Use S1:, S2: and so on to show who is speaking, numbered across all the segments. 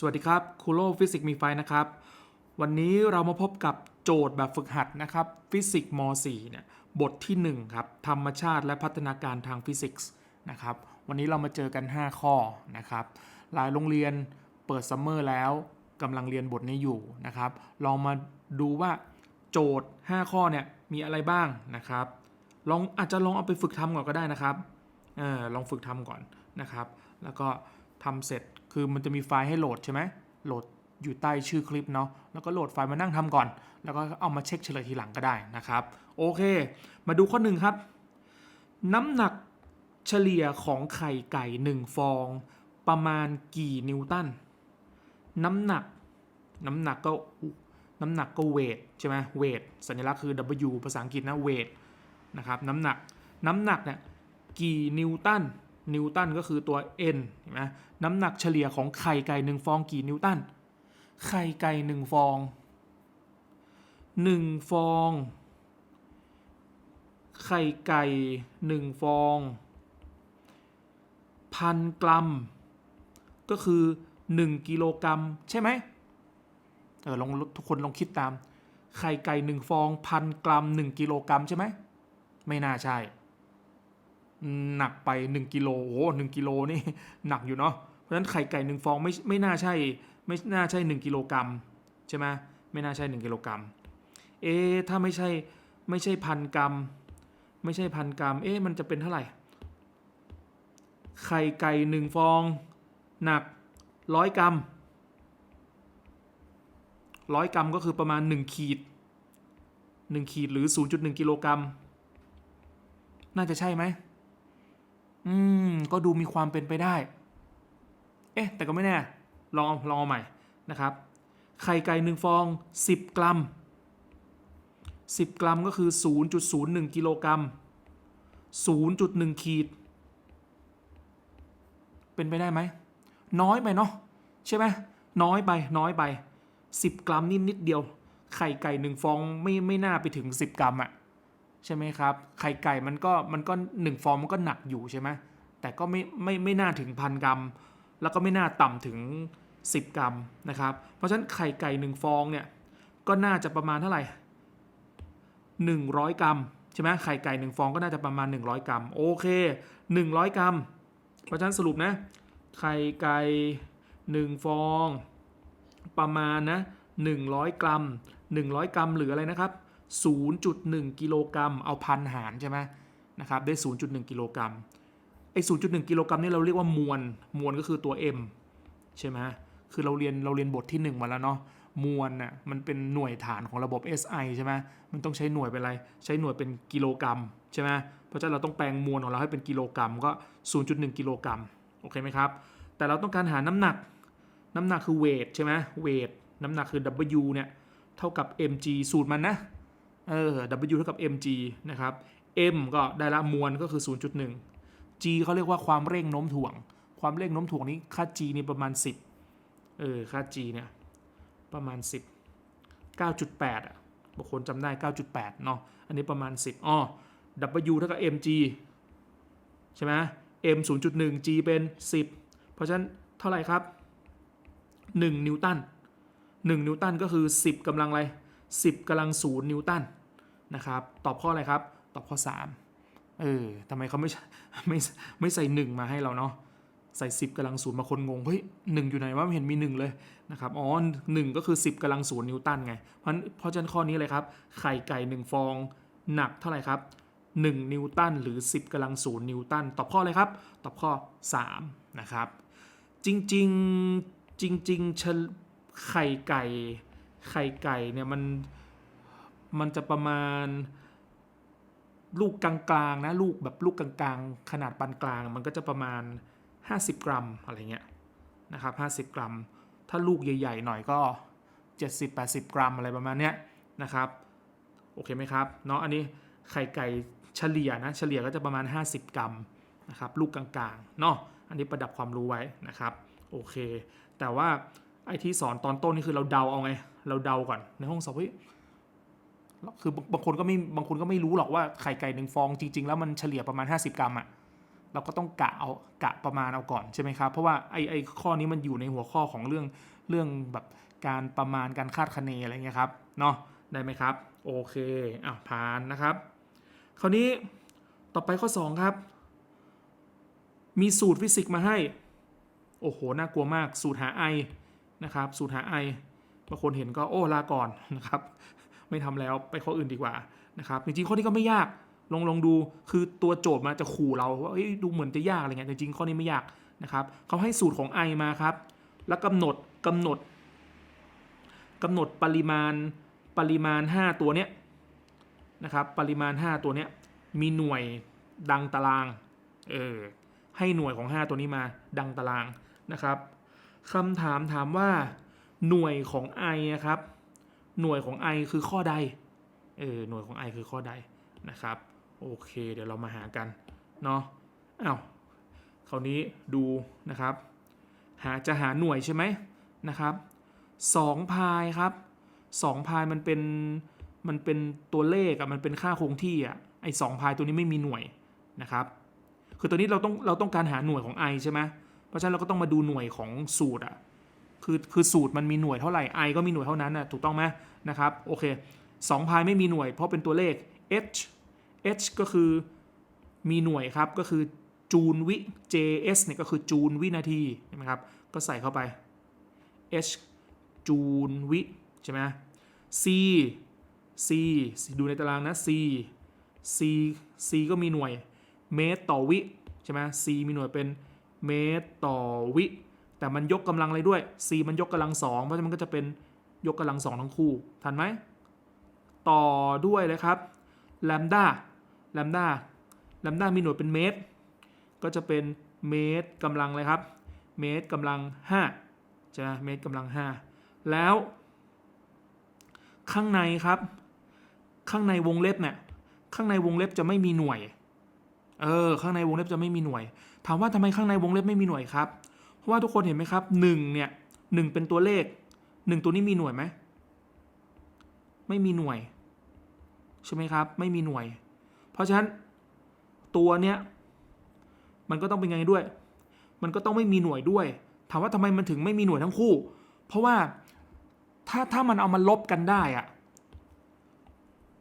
S1: สวัสดีครับคูโลฟิสิกส์มีไฟนะครับ วันนี้เรามาพบกับโจทย์แบบฝึกหัดนะครับ ฟิสิกส์ม .4 เนี่ยบทที่ 1 ครับ ธรรมชาติและพัฒนาการทางฟิสิกส์นะครับ วันนี้เรามาเจอกัน 5 ข้อนะครับ หลายโรงเรียนเปิดซัมเมอร์แล้วกำลังเรียนบทนี้อยู่นะครับ ลองมาดูว่าโจทย์ 5 ข้อเนี่ยมีอะไรบ้างนะครับ ลองอาจจะลองเอาไปฝึกทำก่อนก็ได้นะครับออลองฝึกทำก่อนนะครับ แล้วก็ทำเสร็จ คือมันจะมีไฟล์ให้โหลดใช่ไหมโหลดอยู่ใต้ชื่อคลิปเนาะ แล้วก็โหลดไฟล์มานั่งทำก่อน แล้วก็เอามาเช็คเฉลยทีหลังก็ได้นะครับ โอเค มาดูข้อหนึ่งครับ น้ำหนักเฉลี่ยของไข่ไก่ 1 ฟอง ประมาณกี่นิวตัน น้ำหนัก น้ำหนักก็ น้ำหนักก็เวทใช่ไหมเวทสัญลักษณ์คือ W ภาษาอังกฤษนะเวทนะครับ น้ำหนัก น้ำหนักเนี่ยกี่นิวตัน นิวตันก็คือตัว n เห็นไหมน้ำหนักเฉลี่ยของไข่ไก่หนึ่งฟองกี่นิวตัน ไข่ไก่หนึ่งฟองหนึ่งฟอง ไข่ไก่หนึ่งฟอง พันกรัม ก็คือ 1 กิโลกรัม ใช่ไหมเออลองทุกคนลองคิดตาม ไข่ไก่หนึ่งฟองพันกรัม 1 กิโลกรัมใช่ไหม ไม่น่าใช่ หนักไป 1กิโลโอ้หนึ่งกิโลนี่หนักอยู่เนาะเพราะฉะนั้นไข่ไก่หนึ่งฟองไม่ไม่น่าใช่ไม่น่าใช่ 1กิโลกรัมใช่ไหมไม่น่าใช่ 1กิโลกรัมเอ๊ถ้าไม่ใช่ไม่ใช่พันกรัม ไม่ใช่พันกรัม เอ๊มันจะเป็นเท่าไหร่ ไข่ไก่หนึ่งฟอง หนักร้อยกรัมร้อยกรัมก็คือประมาณ 1 ขีด 1 ขีดหรือ 0.1 กิโลกรัม น่าจะใช่ไหม อืม ก็ดูมีความเป็นไปได้ เอ๊ะ แต่ก็ไม่แน่ ลองลองเอาใหม่นะครับ ไข่ไก่หนึ่งฟอง 10 กรัม 10 กรัมก็คือ 0.01 กิโลกรัม 0.1 ขีด เป็นไปได้ไหม น้อยไปเนาะใช่ไหมน้อยไปน้อยไป 10 กรัมนิดนิดเดียว ไข่ไก่หนึ่งฟองไม่ไม่น่าไปถึง 10 กรัมอะ ใช่ไหมครับ ไข่ไก่มันก็มันก็หนึ่งฟองมันก็หนักอยู่ใช่ไหมแต่ก็ไม่ไม่ไม่น่าถึงพันกรัม แล้วก็ไม่น่าต่ำถึง 10 กรัมนะครับ เพราะฉะนั้นไข่ไก่หนึ่งฟองเนี่ยก็น่าจะประมาณเท่าไหร่100 กรัมใช่ไหมไข่ไก่หนึ่งฟองก็น่าจะประมาณ 100 กรัมโอเค 100 กรัม เพราะฉะนั้นสรุปนะไข่ไก่หนึ่งฟอง ประมาณนะ100 กรัม 100 กรัมหรืออะไรนะครับ 0.1 กิโลกรัม เอาพันหารใช่ไหมนะครับได้ 0.1 กิโลกรัมไอ้0.1 กิโลกรัมนี่เราเรียกว่ามวลมวลก็คือตัว m ใช่ไหมคือเราเรียนเราเรียนบทที่ 1 มาแล้วเนาะมวลน่ะมันเป็นหน่วยฐานของระบบ SI ใช่ไหมมันต้องใช้หน่วยเป็นอะไร ใช้หน่วยเป็นกิโลกรัมใช่ไหมเพราะฉะนั้นเราต้องแปลงมวลของเราให้เป็นกิโลกรัมก็ 0.1 กิโลกรัมโอเคไหมครับ แต่เราต้องการหาน้ำหนัก น้ำหนักคือเวทใช่ไหมเวทน้ำหนักคือ W เนี่ยเท่ากับ mg สูตรมันนะ เออ W เท่ากับ mg นะครับ m ก็ได้ละมวลก็คือ 0.1 g เขาเรียกว่าความเร่งโน้มถ่วง ความเร่งโน้มถ่วงนี้ค่า g นี่ประมาณ 10 เออ ค่า g เนี่ยประมาณ 10 9.8อะบางคนจำได้ 9.8 เนาะ อันนี้ประมาณ 10อ๋อ W เท่ากับ mg ใช่ไหม m 0.1 g เป็น 10 เพราะฉะนั้นเท่าไหร่ครับ 1 นิวตัน 1 นิวตันก็คือ 10กำลังอะไร 10กำลัง 0 นิวตัน นะครับตอบข้ออะไรครับ ตอบข้อ 3 เออทำไมเขาไม่ไม่ไม่ใส่ 1 มาให้เราเนาะใส่ 10กำลังศูนย์มาคนงงเฮ้ยหอยู่ไหนว่าไม่เห็นมี 1 เลยนะครับอ๋อ1ก็คือ 10กำลังศูนย์นิวตันไงเพราะเพราะฉะนั้นข้อนี้เลยครับไข่ไก่ 1 ฟองหนักเท่าไหร่ครับ 1 นิวตันหรือ 10กำลังศูนย์นิวตันตอบข้ออะไรครับ ตอบข้อ 3 นะครับ จริงๆจริงๆเฉลไข่ไก่ไข่ไก่เนี่ยมัน มันจะประมาณ ลูกกลางๆนะลูกแบบลูกกลางๆ ขนาดปานกลางมันก็จะประมาณ 50 กรัมอะไรเงี้ยนะครับ50 กรัม ถ้าลูกใหญ่ๆหน่อยก็ 70-80 กรัมอะไรประมาณเนี้ยนะครับโอเคไหมครับเนาะอันนี้ไข่ไก่เฉลี่ยนะเฉลี่ยก็จะประมาณ 50 กรัมนะครับลูกกลางๆเนาะอันนี้ประดับความรู้ไว้นะครับโอเค แต่ว่าไอที่สอนตอนต้นนี่คือเราเดาเอาไง เราเดาก่อนในห้องสอบเฮ้ย คือบางคนก็ไม่บางคนก็ไม่รู้หรอกว่าไข่ไก่หนึ่งฟองจริง ๆ แล้วมันเฉลี่ยประมาณ 50 กรัมอะเราก็ต้องกะเอากะประมาณเอาก่อนใช่ไหมครับเพราะว่าไอไอข้อนี้มันอยู่ในหัวข้อของเรื่องเรื่องแบบการประมาณการคาดคะเนอะไรเงี้ยครับเนาะได้ไหมครับ โอเคอะผ่านนะครับ คราวนี้ต่อไปข้อ 2 ครับ มีสูตรฟิสิกส์มาให้ โอ้โห น่ากลัวมาก สูตรหา i นะครับ สูตรหา i บางคนเห็นก็โอ้ลาก่อนนะครับ ไม่ทำแล้วไปข้ออื่นดีกว่านะครับจริงๆข้อนี้ก็ไม่ยากลองลองดูคือตัวโจทย์มาจะขู่เราว่าดูเหมือนจะยากอะไรเงี้ยแต่จริงๆข้อนี้ไม่ยากนะครับเขาให้สูตรของ i มาครับ แล้วกำหนดกำหนดกำหนดปริมาณปริมาณ 5 ตัวเนี้ยนะครับปริมาณ 5 ตัวเนี้ยมีหน่วยดังตารางเออให้หน่วยของ 5 ตัวนี้มาดังตารางนะครับคำถามถามว่าหน่วยของ i นะครับ หน่วยของ i คือข้อใด เออ หน่วยของ i คือข้อใดนะครับ โอเค เดี๋ยวเรามาหากัน เนาะอ้าวคราวนี้ดูนะครับ หาจะหาหน่วยใช่ไหมนะครับ2พายครับ2พายมันเป็นมันเป็นตัวเลขอะมันเป็นค่าคงที่อะไอ้สองพายตัวนี้ไม่มีหน่วยนะครับ คือตัวนี้เราต้องเราต้องการหาหน่วยของ i ใช่ไหมเพราะฉะนั้นเราก็ต้องมาดูหน่วยของสูตรอะ คือคือสูตรมันมีหน่วยเท่าไหร่ i ก็มีหน่วยเท่านั้นนะถูกต้องไหมนะครับโอเคสองพายไม่มีหน่วยเพราะเป็นตัวเลข h h ก็คือมีหน่วยครับก็คือจูลวิ js เนี่ยก็คือจูลวินาทีใช่ไหมครับก็ใส่เข้าไป h จูลวิใช่ไหม c c ดูในตารางนะ c c c ก็มีหน่วยเมตรต่อวิใช่ไหม c มีหน่วยเป็นเมตรต่อวิ แต่มันยกกำลังอะไรด้วย c มันยกกำลังสองเพราะฉะนั้นมันก็จะเป็นยกกำลังสองทั้งคู่ ทันไหม ต่อด้วยเลยครับแลมด้าแลมด้าแลมด้ามีหน่วยเป็นเมตร ก็จะเป็นเมตรกำลังเลยครับ เมตรกำลัง5ใช่ไหมเมตรกำลัง 5 แล้ว ข้างในครับ ข้างในวงเล็บเนี่ย ข้างในวงเล็บจะไม่มีหน่วย เออ ข้างในวงเล็บจะไม่มีหน่วย ถามว่าทำไมข้างในวงเล็บไม่มีหน่วยครับ เพราะว่าทุกคนเห็นไหมครับ1เนี่ยหนึ่งเป็นตัวเลข1ตัวนี้มีหน่วยไหมไม่มีหน่วย ใช่ไหมครับ ไม่มีหน่วย เพราะฉะนั้นตัวเนี้ยมันก็ต้องเป็นไงด้วย มันก็ต้องไม่มีหน่วยด้วย ถามว่าทำไมมันถึงไม่มีหน่วยทั้งคู่ เพราะว่าถ้าถ้ามันเอามาลบกันได้อะ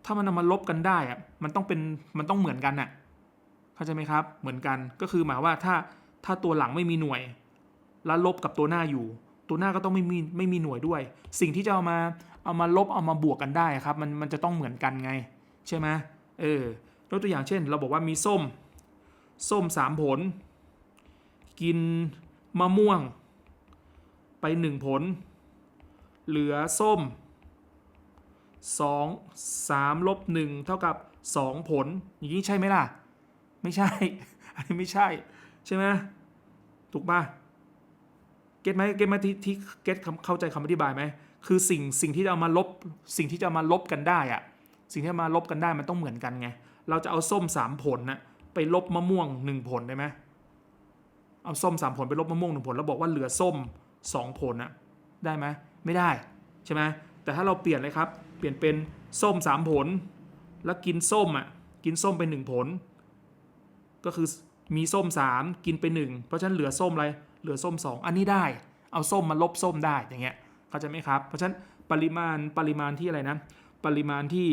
S1: ถ้ามันเอามาลบกันได้อะมันต้องเป็นมันต้องเหมือนกันน่ะเข้าใจไหมครับ เหมือนกันก็คือหมายว่าถ้าถ้าตัวหลังไม่มีหน่วย แล้วลบกับตัวหน้าอยู่ ตัวหน้าก็ต้องไม่มีไม่มีหน่วยด้วย สิ่งที่จะเอามาเอามาลบเอามาบวกกันได้ครับ มันมันจะต้องเหมือนกันไง ใช่ไหมเออยกตัวอย่างเช่น เราบอกว่ามีส้ม ส้มสามผล กินมะม่วง ไปหนึ่งผล เหลือส้มสองสามลบหนึ่งเท่ากับสองผล อย่างนี้ใช่ไหมล่ะ ไม่ใช่ อันนี้ไม่ใช่ ใช่ไหมถูกป่ะ เก็ตไหมเก็ตไหมที่ที่เก็ตเข้าใจคำอธิบายไหมคือสิ่งสิ่งที่จะเอามาลบสิ่งที่จะเอามาลบกันได้อะสิ่งที่มาลบกันได้มันต้องเหมือนกันไง เราจะเอาส้มสามผลนะไปลบมะม่วงหนึ่งผลได้ไหมเอาส้มสามผลไปลบมะม่วงหนึ่งผลแล้วบอกว่าเหลือส้มสองผลนะได้ไหมไม่ได้ใช่ไหมแต่ถ้าเราเปลี่ยนเลยครับ เปลี่ยนเป็นส้มสามผล แล้วกินส้มอะกินส้มไปหนึ่งผล ก็คือมีส้มสามกินไปหนึ่งเพราะฉะนั้นเหลือส้มอะไร เหลือส้มสองอันนี้ได้ เอาส้มมาลบส้มได้อย่างเงี้ยเข้าใจไหมครับ เพราะฉะนั้นปริมาณปริมาณที่อะไรนะปริมาณที่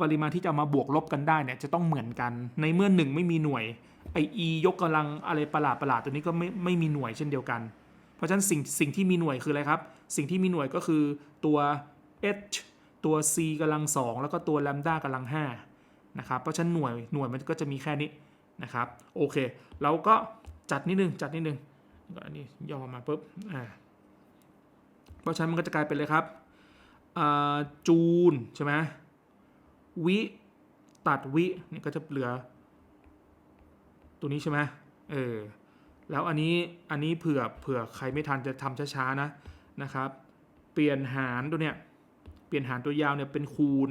S1: ปริมาณที่จะมาบวกลบกันได้เนี่ยจะต้องเหมือนกัน ในเมื่อหนึ่งไม่มีหน่วยไอ e ยกกำลังอะไรประหลาดประหลาดตัวนี้ก็ไม่ไม่มีหน่วยเช่นเดียวกัน เพราะฉะนั้นสิ่งสิ่งที่มีหน่วยคืออะไรครับ สิ่งที่มีหน่วยก็คือตัว h ตัว c กำลังสองแล้วก็ตัว lambda กำลังห้านะครับเพราะฉะนั้นหน่วยหน่วยมันก็จะมีแค่นี้นะครับโอเค เราก็ จัดนิดนึงจัดนิดนึงก็อันนี้ย่อมาปุ๊บอ่าเพราะฉะนั้นมันก็จะกลายเป็นเลยครับจูนใช่ไหมวิตัดวินี่ก็จะเหลือ ตัวนี้ใช่ไหมเออแล้วอันนี้อันนี้เผื่อเผื่อใครไม่ทันจะทำช้าๆนะนะครับ เปลี่ยนหารตัวเนี้ยเปลี่ยนหารตัวยาวเนี่ยเป็นคูณ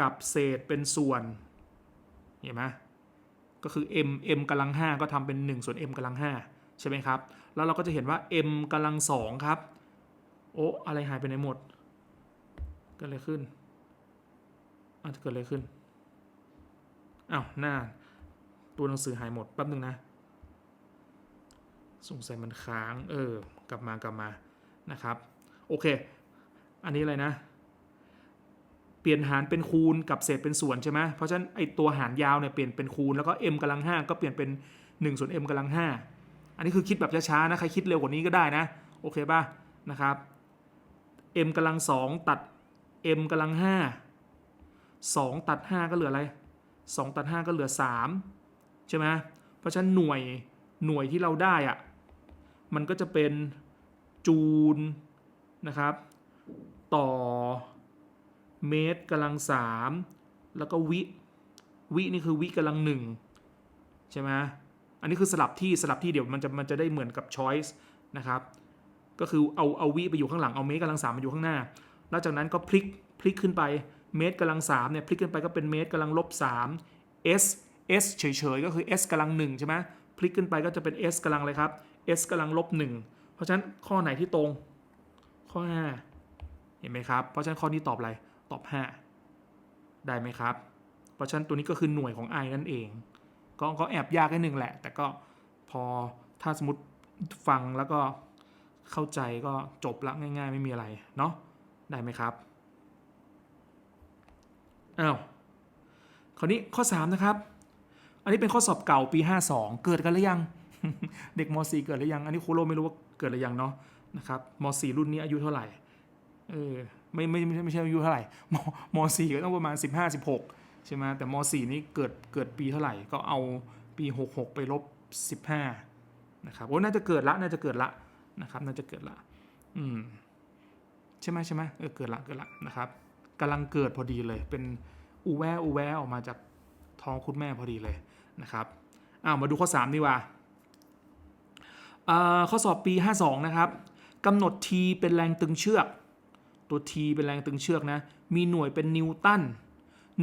S1: กับเศษเป็นส่วนเห็นไหม ก็คือ m m กำลัง 5 ก็ทำเป็น1ส่วน m กำลัง 5 ใช่ไหมครับ แล้วเราก็จะเห็นว่า m กำลัง2ครับ โอ้อะไรหายไปไหนหมดเกิดอะไรขึ้นอาจจะเกิดอะไรขึ้นอ้าวหน้าตัวตัวหนังสือหายหมดแป๊บนึงนะสงสัยมันค้าง เออ กลับมากลับมานะครับ โอเค อันนี้อะไรนะ เปลี่ยนหารเป็นคูณกับเศษเป็นส่วนใช่ไหมเพราะฉะนั้นไอตัวหารยาวเนี่ยเปลี่ยนเป็นคูณแล้วก็ m กำลัง5ก็เปลี่ยนเป็น1ส่วน m กำลัง5อันนี้คือคิดแบบช้าๆนะใครคิดเร็วกว่านี้ก็ได้นะโอเคป่ะนะครับ m กำลัง2ตัด m กำลัง5 2 ตัด 5 ก็เหลืออะไร 2 ตัด 5 ก็เหลือ 3 ใช่ไหมเพราะฉะนั้นหน่วยหน่วยที่เราได้อะมันก็จะเป็นจูลนะครับต่อ เมตรกำลังสามแล้วก็วิ วินี่คือวิกำลังหนึ่งใช่ไหมอันนี้คือสลับที่สลับที่เดี๋ยวมันจะมันจะได้เหมือนกับ choice นะครับ ก็คือเอาเอาวิไปอยู่ข้างหลังเอาเมตรกำลังสามมาอยู่ข้างหน้า แล้วจากนั้นก็พลิกพลิกขึ้นไปเมตรกำลังสามเนี่ยพลิกขึ้นไปก็เป็นเมตรกำลังลบสาม s s เฉยๆก็คือ s กำลังหนึ่งใช่ไหมพลิกขึ้นไปก็จะเป็น s กำลังอะไรครับ s กำลังลบหนึ่งเพราะฉะนั้นข้อไหนที่ตรง ข้อ 5 เห็นไหมครับ เพราะฉะนั้นข้อนี้ตอบอะไร ตอบ 5 ได้ไหมครับ เพราะฉะนั้นตัวนี้ก็คือหน่วยของ i นั่นเอง ก็ก็แอบยากนิดนึงแหละ แต่ก็พอถ้าสมมติฟังแล้วก็เข้าใจก็จบละง่าย ๆ ไม่มีอะไรเนาะได้ไหมครับอ้าวคราวนี้ข้อ 3 นะครับ อันนี้เป็นข้อสอบเก่าปี 52 เกิดกันหรือยัง เด็กม .4 เกิดหรือยัง อันนี้ครูโรไม่รู้ว่าเกิดหรือยังเนาะนะครับม .4 รุ่นนี้อายุเท่าไหร่ เออ ไม่ไม่ไม่ใช่ไม่ใช่อายุเท่าไหร่มม .4 ก็ต้องประมาณ 15 16 ใช่ไหมแต่ม .4 นี่เกิดเกิดปีเท่าไหร่ก็เอาปี 66 ไปลบ 15นะครับโอ้น่าจะเกิดละน่าจะเกิดละนะครับน่าจะเกิดละอืมใช่ไหมใช่ไหมเออเกิดละเกิดละนะครับกำลังเกิดพอดีเลย เป็นอูแวอูแวออกมาจากท้องคุณแม่พอดีเลยนะครับอ้าวมาดูข้อ 3 ดีกว่าอ่าข้อสอบปี 52 นะครับกำหนด t เป็นแรงตึงเชือก ตัว t เป็นแรงตึงเชือกนะ มีหน่วยเป็นนิวตัน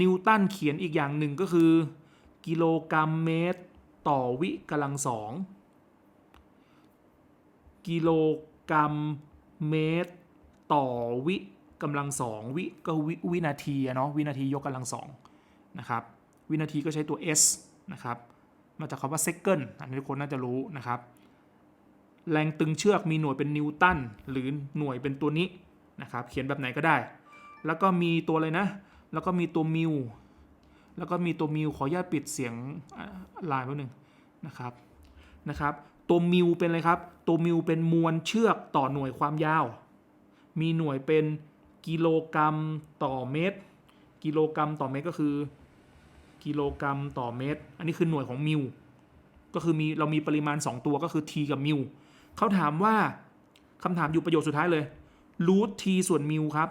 S1: นิวตันเขียนอีกอย่างหนึ่งก็คือ กิโลกรัมเมตร ต่อวิกำลังสอง กิโลกรัมเมตร ต่อวิกำลังสองวิก็วิวินาทีอะเนาะวินาทียกกำลังสองนะครับ วินาทีก็ใช้ตัว s นะครับ มาจากคำว่า second อันนี้ทุกคนน่าจะรู้นะครับ แรงตึงเชือกมีหน่วยเป็นนิวตันหรือหน่วยเป็นตัวนี้ นะครับ เขียนแบบไหนก็ได้ แล้วก็มีตัวอะไรนะ แล้วก็มีตัวมิว แล้วก็มีตัวมิว ขออนุญาตปิดเสียงลายแป๊บนึงนะครับ นะครับ ตัวมิวเป็นอะไรครับ ตัวมิวเป็นมวลเชือกต่อหน่วยความยาว มีหน่วยเป็นกิโลกรัมต่อเมตร กิโลกรัมต่อเมตรก็คือ กิโลกรัมต่อเมตร อันนี้คือหน่วยของมิว ก็คือมีเรามีปริมาณ 2 ตัวก็คือ t กับมิวเขาถามว่าคำถามอยู่ประโยคสุดท้ายเลย รูท t ส่วนมิวครับ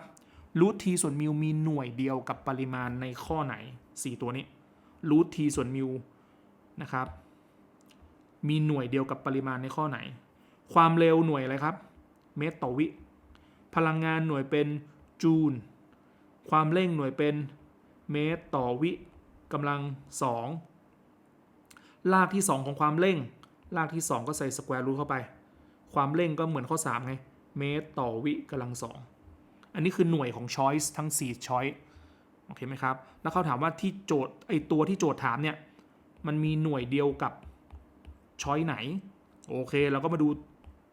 S1: รูท t ส่วนมิวมีหน่วยเดียวกับปริมาณในข้อไหน 4 ตัวนี้รูท t ส่วนมิวนะครับ มีหน่วยเดียวกับปริมาณในข้อไหน ความเร็วหน่วยอะไรครับ เมตรต่อวิ พลังงานหน่วยเป็นจูล ความเร่งหน่วยเป็นเมตรต่อวิกำลัง 2 ลากที่ 2 ของความเร่ง ลากที่ 2 ก็ใส่สแควร์รูทเข้าไป ความเร่งก็เหมือนข้อ 3 ไง เมตรต่อวิกำลัง2อันนี้คือหน่วยของ choice ทั้ง 4 choice โอเคไหมครับ แล้วเขาถามว่าที่โจทย์ไอตัวที่โจทย์ถามเนี่ย มันมีหน่วยเดียวกับ choice ไหน โอเค เราก็มาดู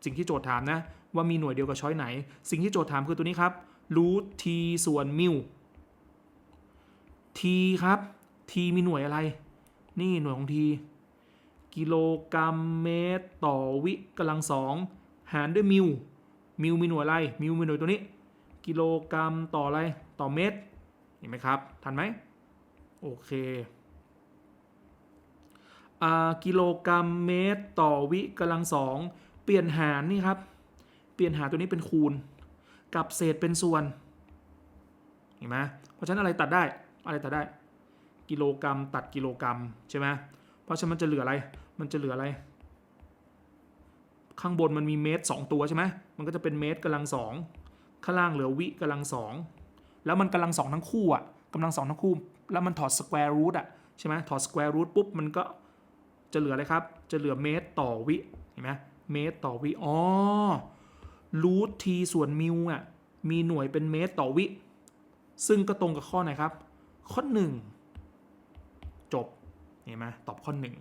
S1: สิ่งที่โจทย์ถามนะ ว่ามีหน่วยเดียวกับ choice ไหน สิ่งที่โจทย์ถามคือตัวนี้ครับ root t ส่วนมิว t ครับ t มีหน่วยอะไร นี่หน่วยของ t กิโลกรัมเมตร ต่อวิกำลังสองหารด้วยมิว มิวมีหน่วยอะไรมิวมีหน่วยตัวนี้ กิโลกรัมต่ออะไรต่อเมตรเห็นไหมครับ ทันไหมโอเคอ่ากิโลกรัมเมตรต่อวิกำลังสองเปลี่ยนหารนี่ครับ เปลี่ยนหารตัวนี้เป็นคูณ กับเศษเป็นส่วน เห็นไหมเพราะฉะนั้นอะไรตัดได้ อะไรตัดได้ กิโลกรัมตัดกิโลกรัมใช่ไหมเพราะฉะนั้นมันจะเหลืออะไร มันจะเหลืออะไร ข้างบนมันมีเมตร 2 ตัวใช่ไหม มันก็จะเป็นเมตรกำลังสองข้างล่างเหลือวิกำลังสองแล้วมันกำลังสองทั้งคู่อะกำลังสองทั้งคู่ แล้วมันถอดสแควร์รูทอะใช่ไหมถอดสแควร์รูทปุ๊บมันก็จะเหลืออะไรครับ จะเหลือเมตรต่อวิเห็นไหมเมตรต่อวิอ๋อรูททีส่วนมิวอะมีหน่วยเป็นเมตรต่อวิ ซึ่งก็ตรงกับข้อไหนครับ ข้อ 1 จบเห็นไหมตอบข้อหนึ่ง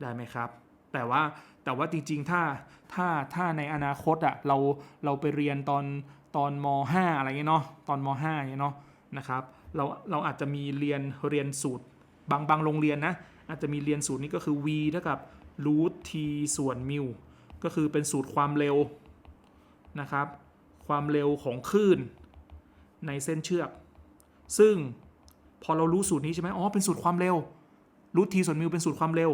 S1: ได้ไหมครับ แต่ว่าแต่ว่าจริงๆ ถ้าถ้าถ้าในอนาคตอะเราเราไปเรียนตอนตอนม .5 อะไรเงี้ยเนาะตอนม .5 เงี้ยเนาะนะครับเราเราอาจจะมีเรียนเรียนสูตรบางบางโรงเรียนนะอาจจะมีเรียนสูตรนี้ก็คือ v เท่ากับ root t ส่วน mu ก็คือเป็นสูตรความเร็วนะครับ ความเร็วของคลื่นในเส้นเชือก ซึ่งพอเรารู้สูตรนี้ใช่ไหมอ๋อเป็นสูตรความเร็วรูททีส่วนมิวเป็นสูตรความเร็ว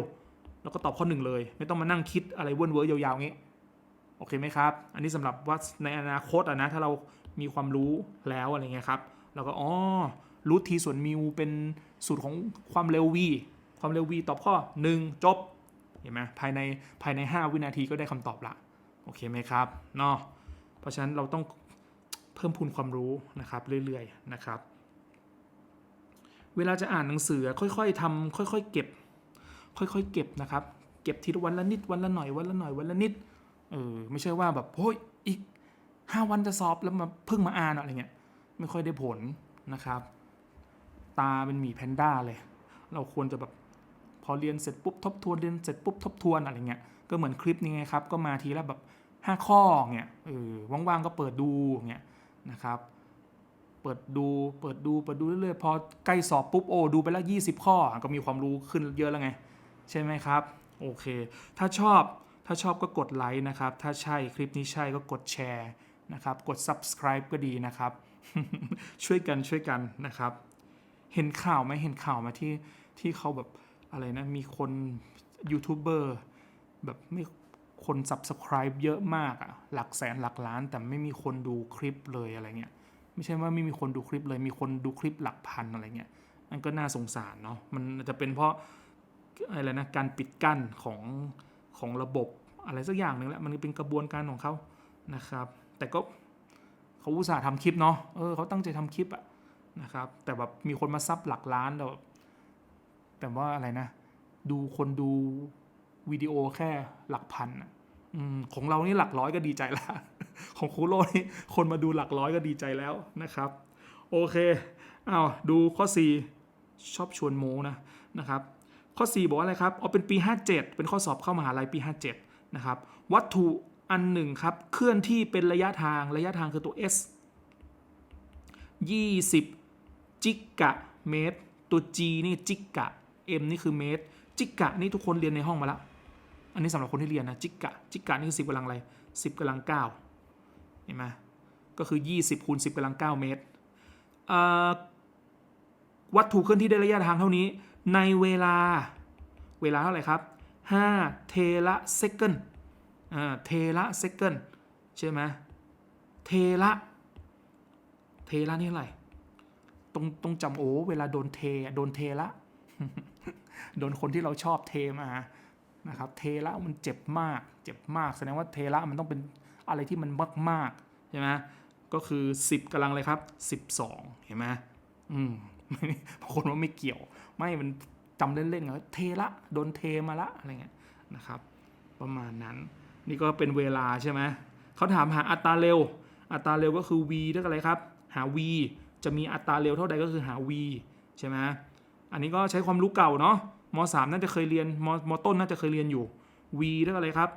S1: แล้วก็ตอบข้อหนึ่งเลย ไม่ต้องมานั่งคิดอะไรเวิร์นเวอร์ยาวๆงี้โอเคไหมครับ อันนี้สำหรับว่าในอนาคตอะนะถ้าเรามีความรู้แล้วอะไรเงี้ยครับเราก็อ๋อรูททีส่วนมิวเป็นสูตรของความเร็ว v ความเร็ว v ตอบข้อ 1 จบเห็นไหมภายในภายใน 5 วินาทีก็ได้คำตอบละโอเคไหมครับเนาะเพราะฉะนั้นเราต้องเพิ่มพูนความรู้นะครับเรื่อยๆนะครับ เวลาจะอ่านหนังสือค่อยๆทำค่อยๆ เก็บ ค่อยๆ เก็บนะครับ เก็บทีละวันละนิดวันละหน่อยวันละหน่อยวันละนิดเออไม่ใช่ว่าแบบโอ้ยอีกห้าวันจะสอบแล้วมาเพิ่งมาอ่านอะไรเงี้ยไม่ค่อยได้ผลนะครับ ตาเป็นหมีแพนด้าเลย เราควรจะแบบพอเรียนเสร็จปุ๊บทบทวนเรียนเสร็จปุ๊บทบทวนอะไรเงี้ยก็เหมือนคลิปนี้ไงครับ ก็มาทีละแบบห้าข้อเงี้ยเออว่างๆก็เปิดดูเงี้ยนะครับ เปิดดูเปิดดูเปิดดูเรื่อยๆพอใกล้สอบปุ๊บโอ้ดูไปแล้ว 20 ข้อก็มีความรู้ขึ้นเยอะแล้วไง ใช่ไหมครับ โอเค ถ้าชอบถ้าชอบก็กดไลค์นะครับ ถ้าใช่คลิปนี้ใช่ก็กดแชร์นะครับ กด subscribe ก็ดีนะครับ ช่วยกันช่วยกันนะครับ เห็นข่าวไหมเห็นข่าวมาที่ที่เขาแบบอะไรนะมีคนยูทูบเบอร์แบบไม่คน subscribe เยอะมากอะหลักแสนหลักล้าน แต่ไม่มีคนดูคลิปเลยอะไรเงี้ยไม่ใช่ว่าไม่มีคนดูคลิปเลยมีคนดูคลิปหลักพันอะไรเงี้ยมันก็น่าสงสารเนาะมันจะเป็นเพราะ อะไรนะการปิดกั้นของของระบบอะไรสักอย่างหนึ่งแหละมันเป็นกระบวนการของเขานะครับ แต่ก็เขาอุตส่าห์ทำคลิปเนาะเออเขาตั้งใจทำคลิปอะนะครับ แต่แบบมีคนมาซับหลักล้านแต่แบบแต่ว่าอะไรนะ ดูคนดูวิดีโอแค่หลักพันอะอืมของเรานี่หลักร้อยก็ดีใจละของคูโรนี่คนมาดูหลักร้อยก็ดีใจแล้วนะครับ โอเคอ้าวดูข้อ 4 ชอบชวนโมนะนะครับ ข้อ 4 บอกว่าอะไรครับเอาเป็นปี 57 เป็นข้อสอบเข้ามหาลัยปี 57 นะครับ วัตถุอันหนึ่งครับ เคลื่อนที่เป็นระยะทาง ระยะทางคือตัว s 20 จิกะเมตร ตัว g นี่จิกะ m นี่คือเมตร จิกะนี่ทุกคนเรียนในห้องมาแล้ว อันนี้สำหรับคนที่เรียนนะ จิกะ จิกะนี่คือ 10กำลังอะไร 10กำลัง9เห็นไหมก็คือ 20คูณ10กำลัง9เมตรวัตถุเคลื่อนที่ได้ระยะทางเท่านี้ ในเวลา เวลาเท่าไหร่ครับ5เทละเซคันด์อ่าเทละเซคันใช่ไหมเทละ เทละนี่เท่าไหร่ต้องต้องจำโอ้เวลาโดนเทโดนเทละโดนคนที่เราชอบเทมานะครับเทละมันเจ็บมากเจ็บมากแสดงว่าเทละมันต้องเป็นอะไรที่มันมากๆใช่ไหมก็คือ 10กำลังเลยครับ 12 เห็นไหมอืม บางคนว่าไม่เกี่ยว ไม่มันจำเล่นๆกันเทละโดนเทมาละอะไรเงี้ยนะครับ ประมาณนั้นนี่ก็เป็นเวลาใช่ไหมเขาถามหาอัตราเร็ว อัตราเร็วก็คือ v เท่ากับอะไรครับ หา v จะมีอัตราเร็วเท่าใดก็คือหา v ใช่ไหมอันนี้ก็ใช้ความรู้เก่าเนาะม .3 น่าจะเคยเรียนมมต้นน่าจะเคยเรียนอยู่ v เท่ากับอะไรครับ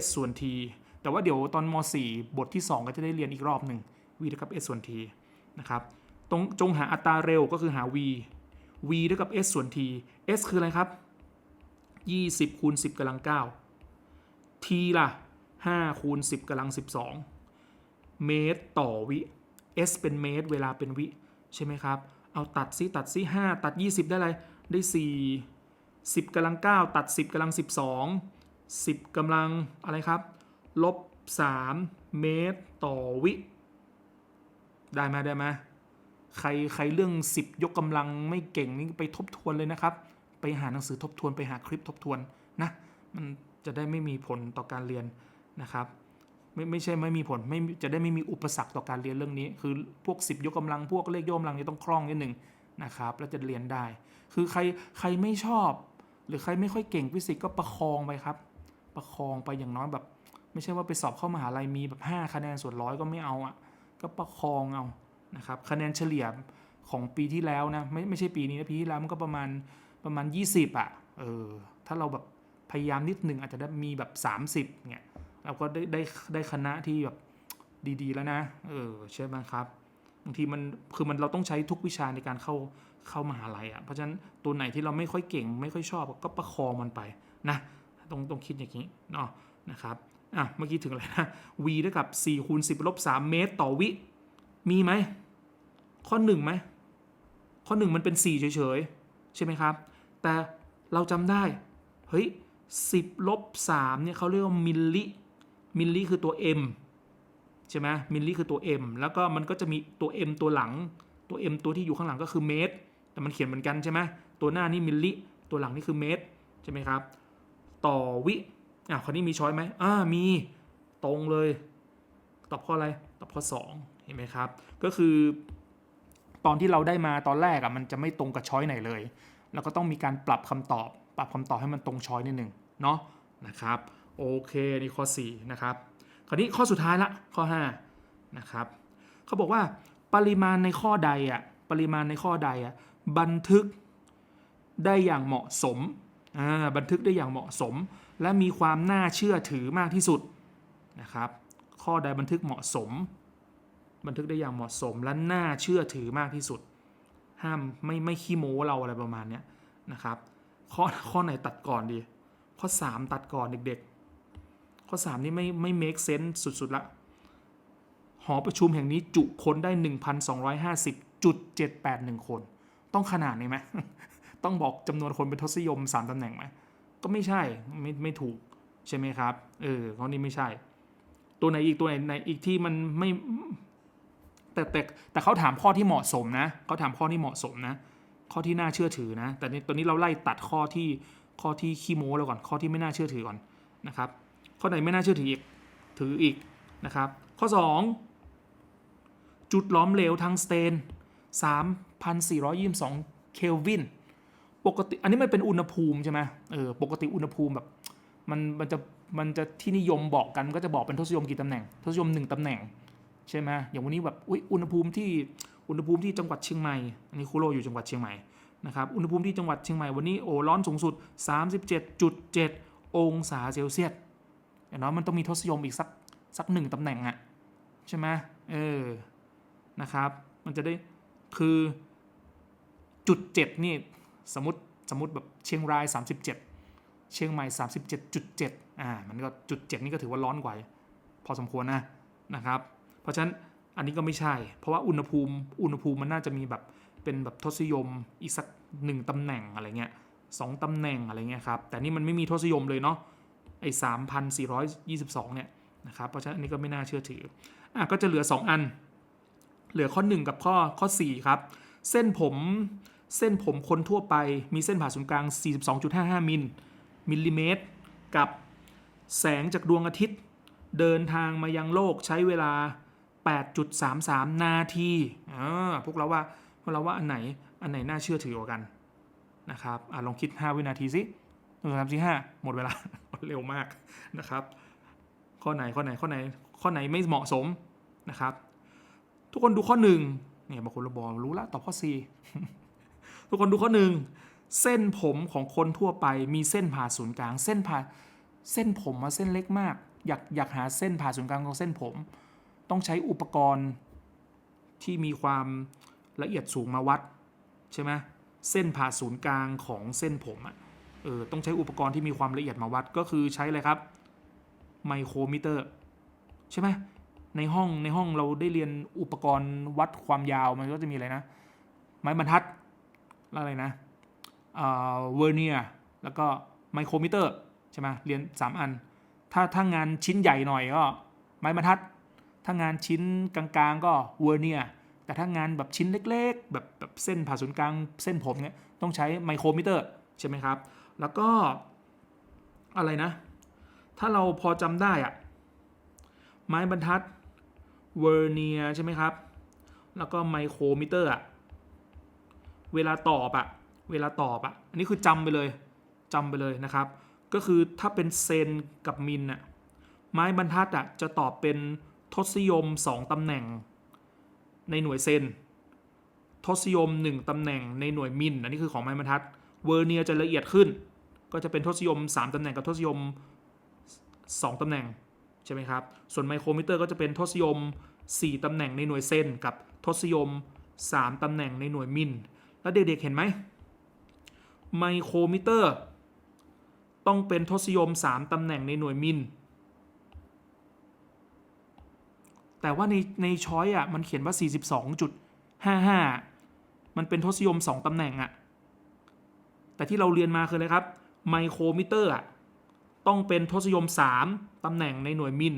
S1: s ส่วน t แต่ว่าเดี๋ยวตอนม .4 บทที่ 2 ก็จะได้เรียนอีกรอบหนึ่ง v เท่ากับ s ส่วน t นะครับ จงหาอัตราเร็วก็คือหา v v เท่ากับ s ส่วน t s คืออะไรครับ 20คูณ10กำลัง 9 t ล่ะ5คูณ10กำลัง 12 เมตรต่อวิ s เป็นเมตร เวลาเป็นวิ ใช่ไหมครับ เอาตัดซิตัดซิ5ตัด 20 ได้อะไร ได้ 4 10กำลัง 9 ตัด 10กำลัง 12 10กำลังอะไรครับ ลบ 3 เมตรต่อวิ ได้ไหมได้ไหม ใครใครเรื่อง 10 ยกกำลังไม่เก่งนี่ไปทบทวนเลยนะครับ ไปหาหนังสือทบทวนไปหาคลิปทบทวนนะมันจะได้ไม่มีผลต่อการเรียนนะครับไม่ไม่ใช่ไม่มีผลไม่จะได้ไม่มีอุปสรรคต่อการเรียนเรื่องนี้ คือพวก 10 ยกกำลังพวกเลขยกกำลังนี่ต้องคล่องนิดหนึ่งนะครับแล้วจะเรียนได้ คือใครใครไม่ชอบ หรือใครไม่ค่อยเก่งฟิสิกส์ก็ประคองไปครับ ประคองไปอย่างน้อยแบบ ไม่ใช่ว่าไปสอบเข้ามหาลัยมีแบบ 5 คะแนนส่วนร้อยก็ไม่เอาอะ่ะก็ประคองเอา นะครับคะแนนเฉลี่ยของปีที่แล้วนะไม่ไม่ใช่ปีนี้นะปีที่แล้วมันก็ประมาณประมาณ 20อะเออถ้าเราแบบพยายามนิดหนึ่งอาจจะได้มีแบบ 30เนี่ยเราก็ได้ได้ได้คณะที่แบบดีๆแล้วนะเออใช่ไหมครับบางทีมันคือมันเราต้องใช้ทุกวิชาในการเข้าเข้ามหาลัยอะเพราะฉะนั้นตัวไหนที่เราไม่ค่อยเก่งไม่ค่อยชอบก็ประคองมันไปนะต้องต้องคิดอย่างนี้เนาะนะครับอะเมื่อกี้ถึงอะไรนะ v เท่ากับ4คูณ10ลบ3เมตรต่อวิ มีไหม ข้อหนึ่งไหมข้อหนึ่งมันเป็น 4 เฉยๆ ใช่ไหมครับ แต่เราจำได้ เฮ้ย10ลบ3เนี่ยเขาเรียกว่ามิลลิ มิลลิคือตัว m ใช่ไหมมิลลิคือตัว m แล้วก็มันก็จะมีตัว m ตัวหลัง ตัว m ตัวที่อยู่ข้างหลังก็คือเมตร แต่มันเขียนเหมือนกันใช่ไหมตัวหน้านี่มิลลิ ตัวหลังนี่คือเมตร ใช่ไหมครับ ต่อวิอะคราวนี้มีช้อยไหมอ่ามีตรงเลย ตอบข้ออะไร ตอบข้อ 2 เห็นไหมครับ ก็คือ ตอนที่เราได้มาตอนแรกอะ่ะมันจะไม่ตรงกับช้อยไหนเลย แล้วก็ต้องมีการปรับคำตอบ ปรับคำตอบให้มันตรงช้อยนิดหนึ่งเนาะนะครับโอเคนี่ข้อ4นะครับคราวนี้ข้อสุดท้ายละข้อ5นะครับเขาบอกว่าปริมาณในข้อใดอะ่ะปริมาณในข้อใดอะ่ะบันทึกได้อย่างเหมาะสมอ่าบันทึกได้อย่างเหมาะสม และมีความน่าเชื่อถือมากที่สุดนะครับข้อใดบันทึกเหมาะสม บันทึกได้อย่างเหมาะสมและน่าเชื่อถือมากที่สุด ห้ามไม่ไม่ขี้โม้เราอะไรประมาณเนี้ยนะครับข้อข้อไหนตัดก่อนดี ข้อ 3 ตัดก่อนเด็กๆ ข้อ 3 นี่ไม่ไม่ make sense สุดๆละหอประชุมแห่งนี้จุคนได้ 1,250.781 คน ต้องขนาดนี้ไหมต้องบอกจำนวนคนเป็นทศยม 3ตำแหน่งไหมก็ไม่ใช่ไม่ไม่ถูกใช่ไหมครับ เออข้อนี้ไม่ใช่ ตัวไหนอีกตัวไหนไหนอีกที่มันไม่ แต่แต่แต่เขาถามข้อที่เหมาะสมนะเขาถามข้อที่เหมาะสมนะ ข้อที่น่าเชื่อถือนะ แต่ตัวนี้เราไล่ตัดข้อที่ข้อที่ขี้โม้แล้วก่อนข้อที่ไม่น่าเชื่อถือก่อนนะครับ ข้อไหนไม่น่าเชื่อถืออีกถืออีกนะครับ ข้อ 2 จุดล้อมเหลวทางสเตน 3,422 เคลวินปกติอันนี้มันเป็นอุณหภูมิใช่ไหมเออปกติอุณหภูมิแบบมันมันจะมันจะที่นิยมบอกกันก็จะบอกเป็นทศนิยมกี่ตำแหน่งทศนิยมหนึ่งตำแหน่ง ใช่ไหมอย่างวันนี้แบบอุณหภูมิที่อุณหภูมิที่จังหวัดเชียงใหม่อันนี้ครูโรอยู่จังหวัดเชียงใหม่นะครับอุณหภูมิที่จังหวัดเชียงใหม่วันนี้โอ้ร้อนสูงสุด 37.7 องศาเซลเซียสอย่างน้อยมันต้องมีทศยมอีกสักสักหนึ่งตำแหน่งอะใช่ไหมเออนะครับ มันจะได้คือจุดเจ็ดนี่สมมติสมมติแบบเชียงราย 37 เชียงใหม่ 37.7อ่ามันก็จุดเจ็ดนี่ก็ถือว่าร้อนกว่าพอสมควรนะนะครับ เพราะฉะนั้นอันนี้ก็ไม่ใช่ เพราะว่าอุณหภูมิ อุณหภูมิมันน่าจะมีแบบเป็นแบบทศนิยมอีกสักหนึ่งตำแหน่งอะไรเงี้ยสองตำแหน่งอะไรเงี้ยครับ แต่นี่มันไม่มีทศนิยมเลยเนาะ ไอ้สามพันสี่ร้อยยี่สิบสองเนี่ยนะครับ เพราะฉะนั้นอันนี้ก็ไม่น่าเชื่อถือ อะก็จะเหลือ 2 อัน เหลือข้อ 1 กับข้อข้อ 4 ครับ เส้นผมเส้นผมคนทั่วไปมีเส้นผ่าศูนย์กลาง 42.55 มิลมิลลิเมตร กับแสงจากดวงอาทิตย์ เดินทางมายังโลกใช้เวลา 8.33 นาทีอ่าพวกเราว่าพวกเราว่าอันไหนอันไหนน่าเชื่อถือกว่ากันนะครับอลองคิด 5 วินาทีสิหนึ่งสามสี่ห้าหมดเวลาเร็วมากนะครับ ข้อไหนข้อไหนข้อไหนข้อไหนไม่เหมาะสมนะครับ ทุกคนดูข้อหนึ่งเนี่ยบางคนเราบอกรู้ละตอบข้อ4ทุกคนดูข้อหนึ่งเส้นผมของคนทั่วไปมีเส้นผ่าศูนย์กลาง เส้นผ่าเส้นผมมาเส้นเล็กมาก อยากอยากหาเส้นผ่าศูนย์กลางของเส้นผม ต้องใช้อุปกรณ์ที่มีความละเอียดสูงมาวัดใช่ไหมเส้นผ่าศูนย์กลางของเส้นผมอะเออต้องใช้อุปกรณ์ที่มีความละเอียดมาวัดก็คือใช้อะไรครับไมโครมิเตอร์ใช่ไหมในห้องในห้องเราได้เรียนอุปกรณ์วัดความยาวมันก็จะมีอะไรนะ ไม้บรรทัดแล้วอะไรนะเวอร์เนียแล้วก็ไมโครมิเตอร์ใช่ไหมเรียน 3 อัน ถ้าถ้างานชิ้นใหญ่หน่อยก็ไม้บรรทัด ถ้างานชิ้นกลางๆ ก็เวอร์เนียแต่ถ้างานแบบชิ้นเล็กๆ แบบแบบเส้นผ่าศูนย์กลางเส้นผมเนี่ยต้องใช้ไมโครมิเตอร์ใช่ไหมครับ แล้วก็อะไรนะ ถ้าเราพอจำได้อะไม้บรรทัดเวอร์เนียใช่ไหมครับ แล้วก็ไมโครมิเตอร์อะเวลาตอบอะเวลาตอบอะอันนี้คือจำไปเลยจำไปเลยนะครับ ก็คือถ้าเป็นเซนกับมิลอะไม้บรรทัดอะจะตอบเป็น ทศนิยม 2 ตำแหน่ง ในหน่วยเซน ทศนิยม 1 ตำแหน่งในหน่วยมิลอันนี้คือของไม้บรรทัด เวอร์เนียจะละเอียดขึ้น ก็จะเป็นทศนิยม 3 ตำแหน่งกับทศนิยม 2 ตำแหน่ง ใช่ไหมครับ ส่วนไมโครมิเตอร์ก็จะเป็นทศนิยม 4 ตำแหน่งในหน่วยเซน กับทศนิยม 3 ตำแหน่งในหน่วยมิล แล้วเด็กๆเห็นไหมไมโครมิเตอร์ ต้องเป็นทศนิยม 3 ตำแหน่งในหน่วยมิล แต่ว่าในในช้อยอะมันเขียนว่า 42.55 มันเป็นทศนิยม 2 ตำแหน่งอะ แต่ที่เราเรียนมาคืออะไรครับ ไมโครมิเตอร์อะต้องเป็นทศนิยม 3 ตำแหน่งในหน่วยมิล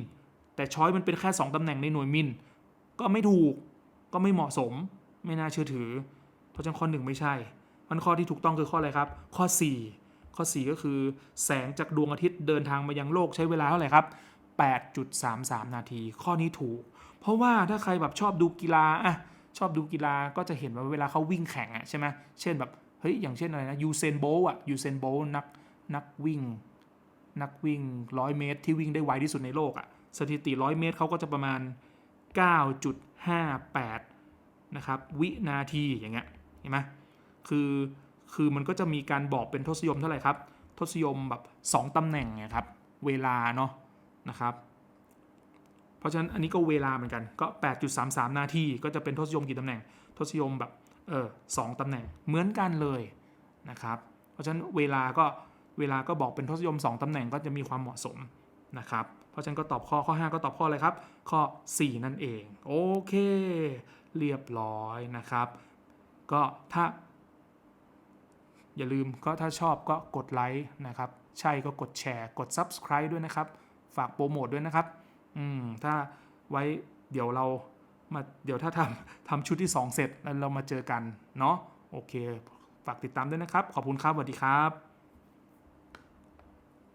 S1: แต่ช้อยมันเป็นแค่ 2 ตำแหน่งในหน่วยมิล ก็ไม่ถูก ก็ไม่เหมาะสม ไม่น่าเชื่อถือ เพราะฉะนั้นข้อหนึ่งไม่ใช่ มันข้อที่ถูกต้องคือข้ออะไรครับ ข้อ 4 ข้อ 4 ก็คือ แสงจากดวงอาทิตย์เดินทางมายังโลกใช้เวลาเท่าไหร่ครับ 8.33 นาที ข้อนี้ถูก เพราะว่าถ้าใครแบบชอบดูกีฬาอะชอบดูกีฬาก็จะเห็นว่าเวลาเขาวิ่งแข่งอะใช่ไหมเช่นแบบเฮ้ยอย่างเช่นอะไรนะยูเซนโบอะยูเซนโบนักนักวิ่ง นักวิ่ง100เมตร ที่วิ่งได้ไวที่สุดในโลกอะสถิติ100เมตรเขาก็จะประมาณ 9.58 นะครับ วินาทีอย่างเงี้ยเห็นไหมคือคือมันก็จะมีการบอกเป็นทศนิยมเท่าไหร่ครับ ทศนิยมแบบ 2 ตำแหน่งไงครับ เวลาเนาะ นะครับ เพราะฉะนั้นอันนี้ก็เวลาเหมือนกันก็ 8.33 นาทีก็จะเป็นทศนิยมกี่ตำแหน่ง ทศนิยมแบบเออสองตำแหน่งเหมือนกันเลยนะครับ เพราะฉะนั้นเวลาก็เวลาก็บอกเป็นทศนิยม 2ตำแหน่งก็จะมีความเหมาะสมนะครับ เพราะฉะนั้นก็ตอบข้อข้อ 5 ก็ตอบข้ออะไรครับ ข้อ 4 นั่นเอง โอเค เรียบร้อยนะครับ ก็ถ้า อย่าลืมก็ถ้าชอบก็กดไลค์นะครับ ใช่ก็กดแชร์ กด Subscribe ด้วยนะครับ ฝากโปรโมทด้วยนะครับ อืม ถ้าไว้เดี๋ยวเรามาเดี๋ยวถ้าทำทำชุดที่ 2 เสร็จแล้วเรามาเจอกันเนาะโอเค ฝากติดตามด้วยนะครับ ขอบคุณครับสวัสดีครับ